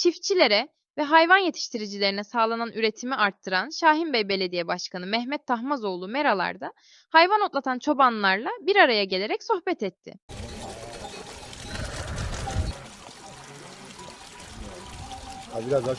Çiftçilere ve hayvan yetiştiricilerine sağlanan üretimi arttıran Şahinbey Belediye Başkanı Mehmet Tahmazoğlu Meralar'da hayvan otlatan çobanlarla bir araya gelerek sohbet etti. Biraz aç.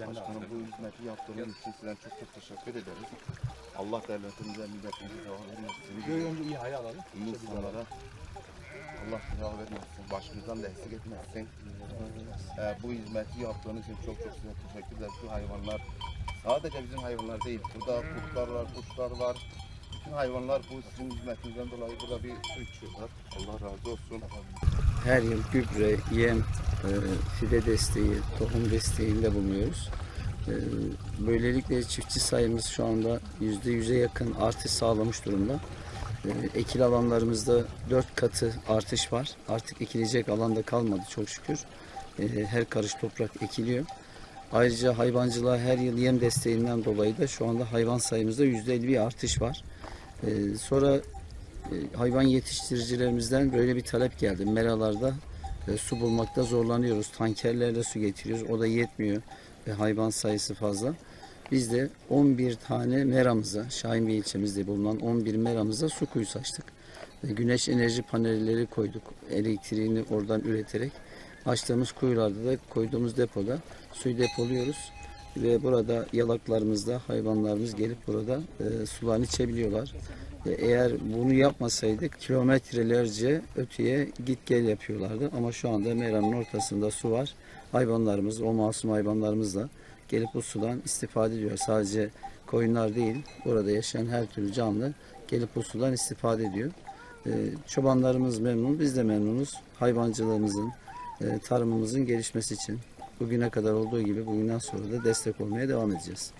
Başkanım bu hizmeti yaptığınız için size çok çok teşekkür ederiz. Allah devletimize, milletimize devam vermesin. iyi hayal alalım. Bu insanlara Allah devam vermesin. Başımızdan da eksik etmesin. Ee, bu hizmeti yaptığınız için çok çok size teşekkür ederiz. Şu hayvanlar sadece bizim hayvanlar değil. Burada kurtlar var, kuşlar var. Bütün hayvanlar bu sizin hizmetinizden dolayı burada bir su içiyorlar. Allah razı olsun. her yıl gübre, yem, e, fide desteği, tohum desteğinde bulunuyoruz. E, Böylelikle çiftçi sayımız şu anda %100'e yakın artış sağlamış durumda. E, Ekil alanlarımızda 4 katı artış var. Artık ekilecek alanda kalmadı çok şükür. Her karış toprak ekiliyor. Ayrıca hayvancılığa her yıl yem desteğinden dolayı da şu anda hayvan sayımızda %50 bir artış var. E, Sonra e, hayvan yetiştiricilerimizden böyle bir talep geldi. Meralarda e, su bulmakta zorlanıyoruz. Tankerlerle su getiriyoruz. O da yetmiyor. ve hayvan sayısı fazla. Biz de 11 tane meramıza, Şahinbey ilçemizde bulunan 11 meramıza su kuyusu açtık. E, Güneş enerji panelleri koyduk. Elektriğini oradan üreterek. Açtığımız kuyularda da koyduğumuz depoda suyu depoluyoruz. Ve burada yalaklarımızda hayvanlarımız gelip burada e, sularını içebiliyorlar. E, Eğer bunu yapmasaydık kilometrelerce öteye git gel yapıyorlardı. Ama şu anda Meran'ın ortasında su var. Hayvanlarımız, o masum hayvanlarımız da gelip bu sudan istifade ediyor. Sadece koyunlar değil, burada yaşayan her türlü canlı gelip bu sudan istifade ediyor. E, Çobanlarımız memnun, biz de memnunuz. Hayvancılığımızın, e, tarımımızın gelişmesi için bugüne kadar olduğu gibi bugünden sonra da destek olmaya devam edeceğiz.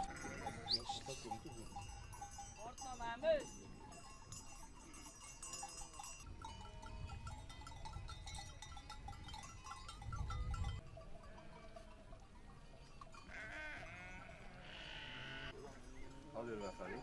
Alıyorum efendim.